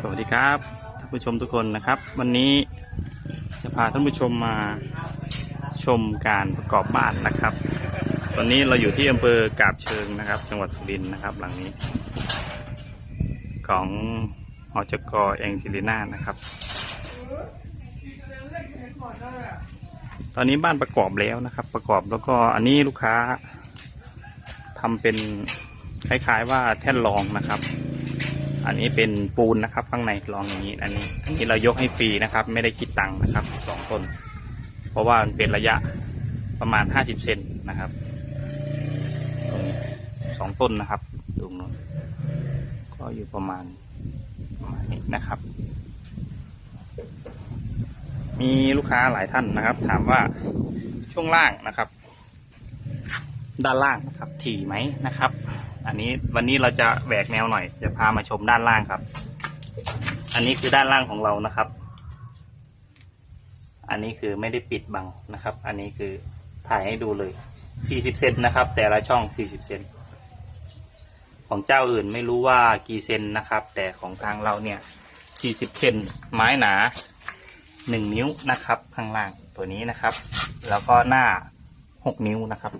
สวัสดีครับท่านผู้ชมทุกคนนะครับ วันนี้จะพาท่านผู้ชมมาชมการประกอบบ้านนะครับ ตอนนี้เราอยู่ที่อำเภอกาบเชิงนะครับ จังหวัดสุรินทร์นะครับ หลังนี้ ของหอจกแองเจลิน่านะครับ ตอนนี้บ้านประกอบแล้วนะครับ ประกอบแล้วก็อันนี้ลูกค้าทำเป็นคล้ายๆว่าแท่นรองนะครับ อันนี้เป็นปูนนะครับ ข้างในรองอย่างนี้ อันนี้ อันนี้เรายกให้ฟรีนะครับ ไม่ได้คิดตังค์นะครับสองต้น เพราะว่ามันเป็นระยะประมาณห้าสิบเซนนะครับตรงนี้สองต้นนะครับตรงนู้นก็อยู่ประมาณประมาณนี้นะครับ มีลูกค้าหลายท่านนะครับ ถามว่าช่วงล่างนะครับ ด้านล่างนะครับถี่ไหมนะครับ อันนี้วันนี้เราจะแหวกแนวหน่อย จะพามาชมด้านล่างครับ อันนี้คือด้านล่างของเรานะครับ อันนี้คือไม่ได้ปิดบังนะครับ อันนี้คือถ่ายให้ดูเลย 40 เซนนะครับ แต่ละช่อง 40 เซน ของเจ้าอื่นไม่รู้ว่ากี่เซนนะครับ แต่ของทางเราเนี่ย 40 เซนไม้หนา 1 นิ้วนะครับ ข้างล่างตัวนี้นะครับ แล้วก็หน้า 6 นิ้วนะครับ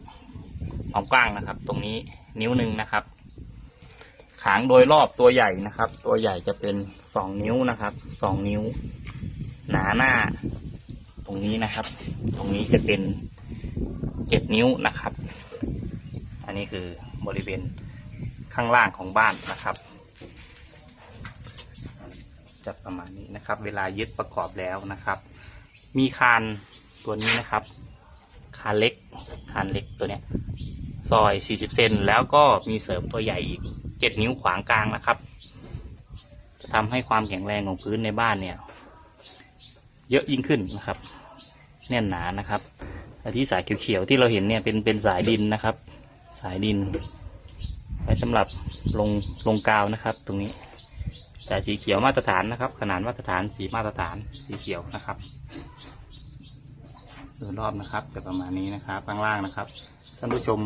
ความกว้างนะครับ ตรงนี้ นิ้วหนึ่งนะครับ ขางโดยรอบตัวใหญ่นะครับ ตัวใหญ่จะเป็นสองนิ้วนะครับสองนิ้ว หนาหน้า ตรงนี้นะครับ ตรงนี้จะเป็นเจ็ดนิ้วนะครับ อันนี้คือบริเวณข้างล่างของบ้านนะครับ จะประมาณนี้นะครับ เวลายึดประกอบแล้วนะครับ มีคานตัวนี้นะครับ คานเล็ก คานเล็กตัวเนี้ย ซอย 40 เซนแล้วก็มีเสริมตัวใหญ่อีก 7 นิ้วขวางกลางนะครับ จะทำให้ความแข็งแรงของพื้นในบ้านเนี่ย เยอะยิ่งขึ้นนะครับ แน่นหนานะครับที่สายเขียวๆที่เราเห็นเนี่ยเป็นเป็นสายดินนะครับ สายดินไว้สำหรับลงลงกาวนะครับ ตรงนี้สายสีเขียวมาตรฐานนะครับ ขนาดมาตรฐานสีมาตรฐานสีเขียวนะครับโดยรอบนะครับจะประมาณนี้นะครับข้างล่างนะครับ ท่านผู้ชม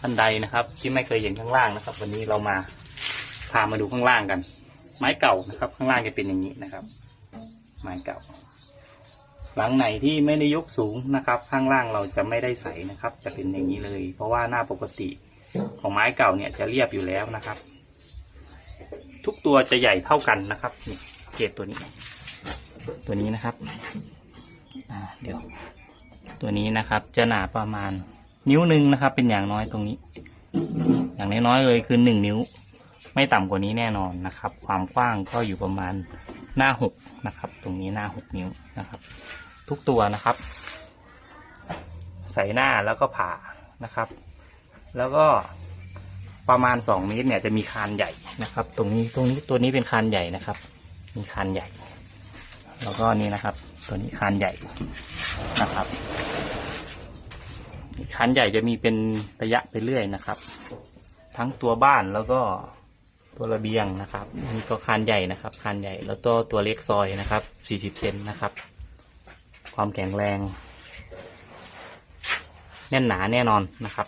ท่านใดนะครับ ที่ไม่เคยเห็นข้างล่างนะครับ วันนี้เรามาพามาดูข้างล่างกัน ไม้เก่านะครับ ข้างล่างจะเป็นอย่างนี้นะครับ ไม้เก่า หลังไหนที่ไม่ได้ยกสูงนะครับ ข้างล่างเราจะไม่ได้ใส่นะครับ จะเป็นอย่างนี้เลย เพราะว่าหน้าปกติของไม้เก่าเนี่ยจะเรียบอยู่แล้วนะครับ ทุกตัวจะใหญ่เท่ากันนะครับนี่เกรดตัวนี้ ตัวนี้นะครับเดี๋ยว ตัวนี้นะครับจะหนาประมาณ นิ้วหนึ่งนะครับ เป็นอย่างน้อยตรงนี้ อย่างน้อยๆเลยคือหนึ่งนิ้ว ไม่ต่ำกว่านี้แน่นอนนะครับ ความกว้างก็อยู่ประมาณหน้าหกนะครับ ตรงนี้หน้าหกนิ้วนะครับ ทุกตัวนะครับ ใส่หน้าแล้วก็ผ่านะครับ แล้วก็ประมาณสองเมตรเนี่ยจะมีคานใหญ่นะครับ ตรงนี้ตรงนี้ตัวนี้เป็นคานใหญ่นะครับ มีคานใหญ่ แล้วก็นี่นะครับ ตัวนี้คานใหญ่นะครับ คันใหญ่จะมีเป็นระยะไปเรื่อยนะครับ ทั้งตัวบ้านแล้วก็ตัวระเบียงนะครับมีก็คานใหญ่นะครับ คานใหญ่แล้วตัวตัวเล็กซอยนะครับ 40เซนนะครับ ความแข็งแรง แน่นหนาแน่นอนนะครับ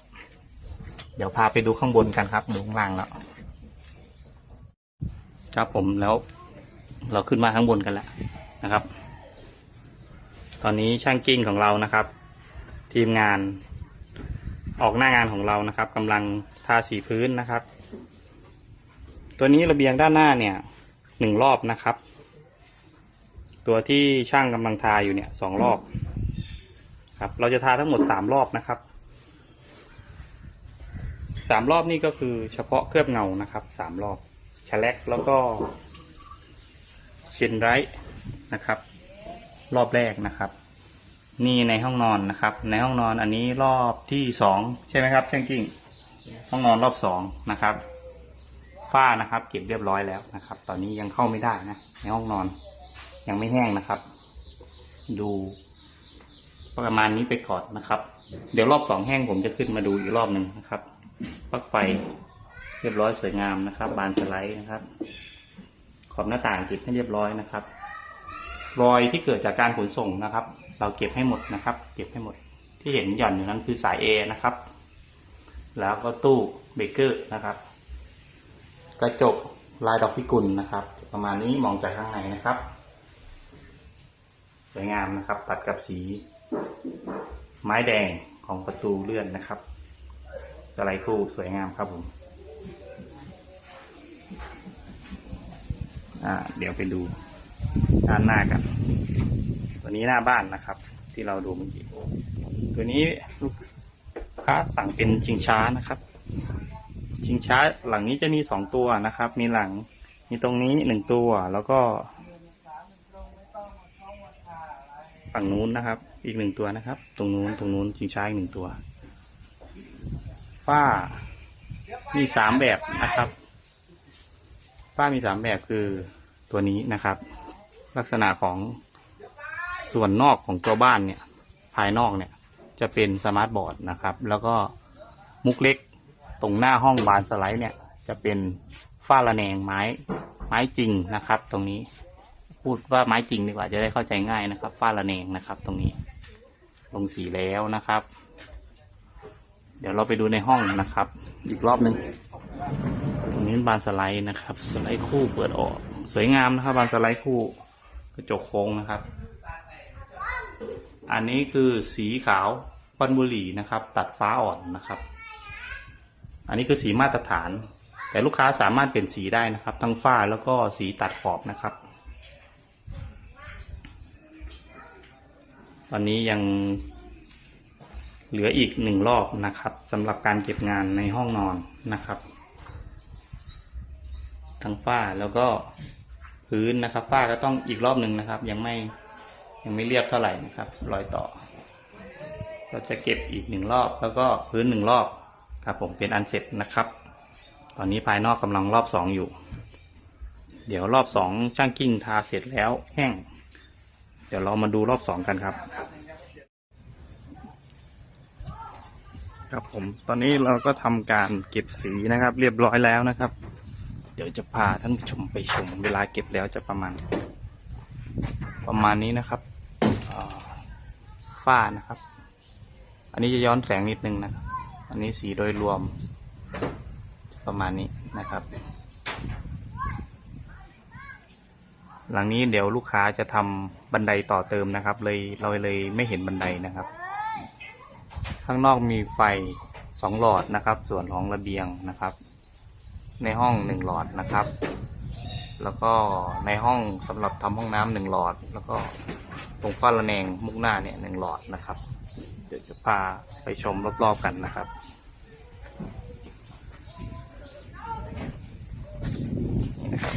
เดี๋ยวพาไปดูข้างบนกันครับดูข้างล่างแล้วครับผมแล้วเราขึ้นมาข้างบนกันแล้วนะครับ ตอนนี้ช่างกิ้งของเรานะครับ ทีมงาน ออกหน้างานของเรานะครับกำลังทาสีพื้นนะครับ ตัวนี้ระเบียงด้านหน้าเนี่ยหนึ่งรอบนะครับ ตัวที่ช่างกำลังทาอยู่เนี่ยสองรอบครับ เราจะทาทั้งหมดสามรอบนะครับสามรอบนี่ก็คือเฉพาะเคลือบเงานะครับสามรอบชแลกแล้วก็เชนไรท์นะครับ รอบแรกนะครับ นี่ในห้องนอนนะครับ ในห้องนอนอันนี้รอบที่สองใช่ไหมครับช่างกิ้ง ห้องนอนรอบสองนะครับ ฝ้านะครับ เก็บเรียบร้อยแล้วนะครับ ตอนนี้ยังเข้าไม่ได้นะ ในห้องนอน ยังไม่แห้งนะครับ ดูประมาณนี้ไปก่อนนะครับ เดี๋ยวรอบสองแห้งผมจะขึ้นมาดูอีกรอบหนึ่งนะครับปลั๊กไฟเรียบร้อยสวยงามนะครับ บานสไลด์นะครับ ขอบหน้าต่างติดให้เรียบร้อยนะครับ รอยที่เกิดจากการขนส่งนะครับ เราเก็บให้หมดนะครับ เก็บให้หมด ที่เห็นหย่อนอยู่นั้นคือสาย A นะครับ แล้วก็ตู้เบเกอร์นะครับ กระจกลายดอกพิกุลนะครับ ประมาณนี้มองจากข้างในนะครับ สวยงามนะครับ ตัดกับสี ไม้แดงของประตูเลื่อนนะครับสไลด์คู่สวยงามครับผมเดี๋ยวไปดูด้านหน้ากัน ตัวนี้หน้าบ้านนะครับ ที่เราดูเมื่อกี้ตัวนี้ลูกค้าสั่งเป็นชิงช้านะครับ ชิงช้าหลังนี้จะมีสองตัวนะครับ มีหลังมีตรงนี้หนึ่งตัวแล้วก็ฝั่งนู้นนะครับ อีกหนึ่งตัวนะครับ ตรงนู้นตรงนู้นชิงช้าอีกหนึ่งตัวฝ้ามีสามแบบนะครับฝ้ามีสามแบบคือตัวนี้นะครับ ลักษณะของ ส่วนนอกของตัวบ้านเนี่ย ภายนอกเนี่ย จะเป็นสมาร์ทบอร์ดนะครับ แล้วก็มุกเล็กตรงหน้าห้องบานสไลด์เนี่ย จะเป็นฝ้าระแนงไม้ไม้จริงนะครับ ตรงนี้พูดว่าไม้จริงดีกว่าจะได้เข้าใจง่ายนะครับฝ้าระแนงนะครับ ตรงนี้ ลงสีแล้วนะครับ เดี๋ยวเราไปดูในห้องนะครับ อีกรอบหนึ่งตรงนี้บานสไลด์นะครับ สไลด์คู่เปิดออก สวยงามนะครับ บานสไลด์คู่กระจกโค้งนะครับ อันนี้คือสีขาวปันบุหรี่นะครับ ตัดฟ้าอ่อนนะครับ อันนี้คือสีมาตรฐาน แต่ลูกค้าสามารถเปลี่ยนสีได้นะครับ ทั้งฝ้าแล้วก็สีตัดขอบนะครับ ตอนนี้ยังเหลืออีกหนึ่งรอบนะครับสำหรับการเก็บงานในห้องนอนนะครับ ทั้งฝ้าแล้วก็พื้นนะครับฝ้าก็ต้องอีกรอบหนึ่งนะครับ ยังไม่ ยังไม่เรียบเท่าไหร่นะครับ รอยต่อ เราจะเก็บอีกหนึ่งรอบแล้วก็พื้นหนึ่งรอบครับผมเป็นอันเสร็จนะครับ ตอนนี้ภายนอกกำลังรอบสองอยู่ เดี๋ยวรอบสองช่างกิ้งทาเสร็จแล้วแห้ง เดี๋ยวเรามาดูรอบสองกันครับ ครับผมตอนนี้เราก็ทำการเก็บสีนะครับ เรียบร้อยแล้วนะครับ เดี๋ยวจะพาท่านผู้ชมไปชม เวลาเก็บแล้วจะประมาณ ประมาณนี้นะครับอ่าฝ้านะครับ อันนี้จะย้อนแสงนิดนึงนะครับ อันนี้สีโดยรวม ประมาณนี้นะครับ หลังนี้เดี๋ยวลูกค้าจะทำบันไดต่อเติมนะครับ เลยเราเลยไม่เห็นบันไดนะครับ ข้างนอกมีไฟสองหลอดนะครับ ส่วนของระเบียงนะครับ ในห้องหนึ่งหลอดนะครับ แล้วก็ในห้องสำหรับทำห้องน้ำหนึ่งหลอด แล้วก็ตรงฝ้าระแนงมุกหน้าเนี่ยหนึ่งหลอดนะครับ เดี๋ยวจะพาไปชมรอบๆกันนะครับนี่นะครับ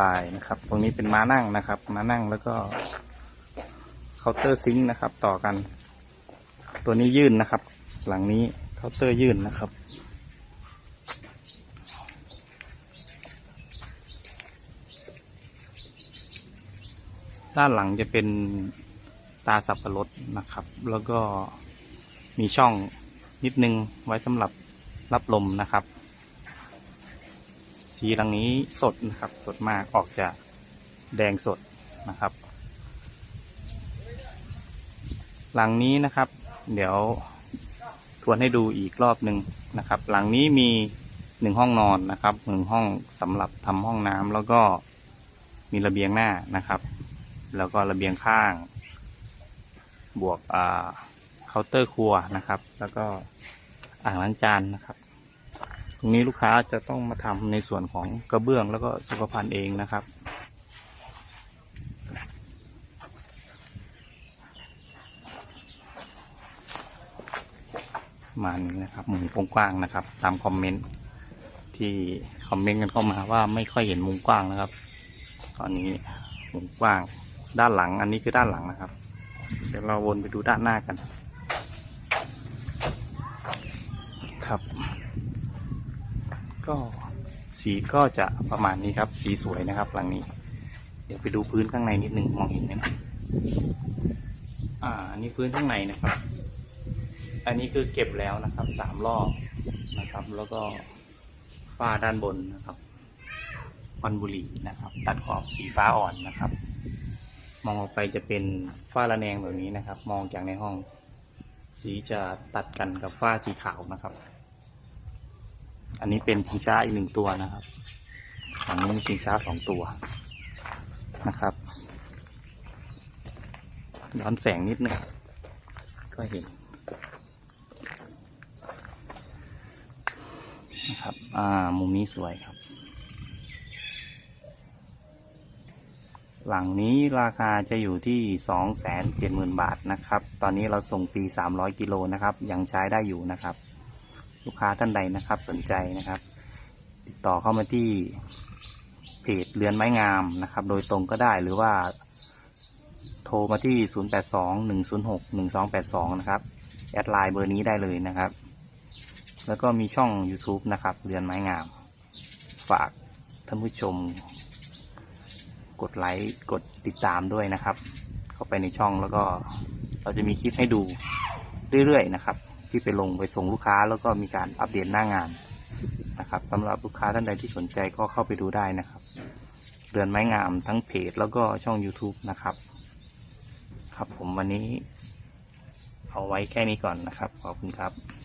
ลายนะครับ ตรงนี้เป็นม้านั่งนะครับ ม้านั่งแล้วก็เคาน์เตอร์ซิงค์นะครับ ต่อกัน ตัวนี้ยื่นนะครับ หลังนี้เคาน์เตอร์ยื่นนะครับ ด้านหลังจะเป็นตาสับปะรดนะครับ แล้วก็มีช่องนิดนึงไว้สำหรับรับลมนะครับ สีหลังนี้สดนะครับ สดมากออกจากแดงสดนะครับ หลังนี้นะครับ เดี๋ยวทวนให้ดูอีกรอบหนึ่งนะครับ หลังนี้มีหนึ่งห้องนอนนะครับหนึ่งห้องสำหรับทำห้องน้ำแล้วก็มีระเบียงหน้านะครับ แล้วก็ระเบียงข้าง บวกเคาน์เตอร์ครัวนะครับ แล้วก็อ่างล้างจานนะครับ ตรงนี้ลูกค้าจะต้องมาทำในส่วนของกระเบื้องแล้วก็สุขภัณฑ์เองนะครับมาณนี้นะครับมุมกว้างๆนะครับ ตามคอมเมนต์ที่คอมเมนต์กันเข้ามาว่าไม่ค่อยเห็นมุมกว้างนะครับ ตอนนี้มุมกว้าง ด้านหลัง อันนี้คือด้านหลังนะครับ เดี๋ยวเราวนไปดูด้านหน้ากัน ครับ ก็สีก็จะประมาณนี้ครับ สีสวยนะครับ หลังนี้ เดี๋ยวไปดูพื้นข้างในนิดนึงมองเห็นไหมอ่านนี้พื้นข้างในนะครับ อันนี้คือเก็บแล้วนะครับสามรอบนะครับ แล้วก็ฝ้าด้านบนนะครับควันบุหรี่นะครับ ตัดขอบสีฟ้าอ่อนนะครับ มองออกไปจะเป็นฝ้าระแนงแบบนี้นะครับ มองจากในห้อง สีจะตัดกันกับฝ้าสีขาวนะครับ อันนี้เป็นชิงช้าอีกหนึ่งตัวนะครับฝั่งนี้มีชิงช้าสองตัวนะครับย้อนแสงนิดนึงก็เห็นนะครับ อ่า มุมนี้สวยครับ หลังนี้ราคาจะอยู่ที่สองแสนเจ็ดหมื่นบาทนะครับ ตอนนี้เราส่งฟรีสามร้อยกิโลนะครับ ยังใช้ได้อยู่นะครับ ลูกค้าท่านใดนะครับสนใจนะครับ ติดต่อเข้ามาที่เพจเรือนไม้งามนะครับ โดยตรงก็ได้หรือว่า โทรมาที่ 0821061282 นะครับ แอดไลน์เบอร์นี้ได้เลยนะครับ แล้วก็มีช่อง YouTube นะครับ เรือนไม้งาม ฝากท่านผู้ชม กดไลค์กดติดตามด้วยนะครับ เข้าไปในช่องแล้วก็เราจะมีคลิปให้ดูเรื่อยๆนะครับ ที่ไปลงไปส่งลูกค้าแล้วก็มีการอัปเดตหน้างานนะครับสำหรับลูกค้าท่านใดที่สนใจก็เข้าไปดูได้นะครับเรือนไม้งามทั้งเพจแล้วก็ช่อง YouTube นะครับ ครับผมวันนี้เอาไว้แค่นี้ก่อนนะครับ ขอบคุณครับ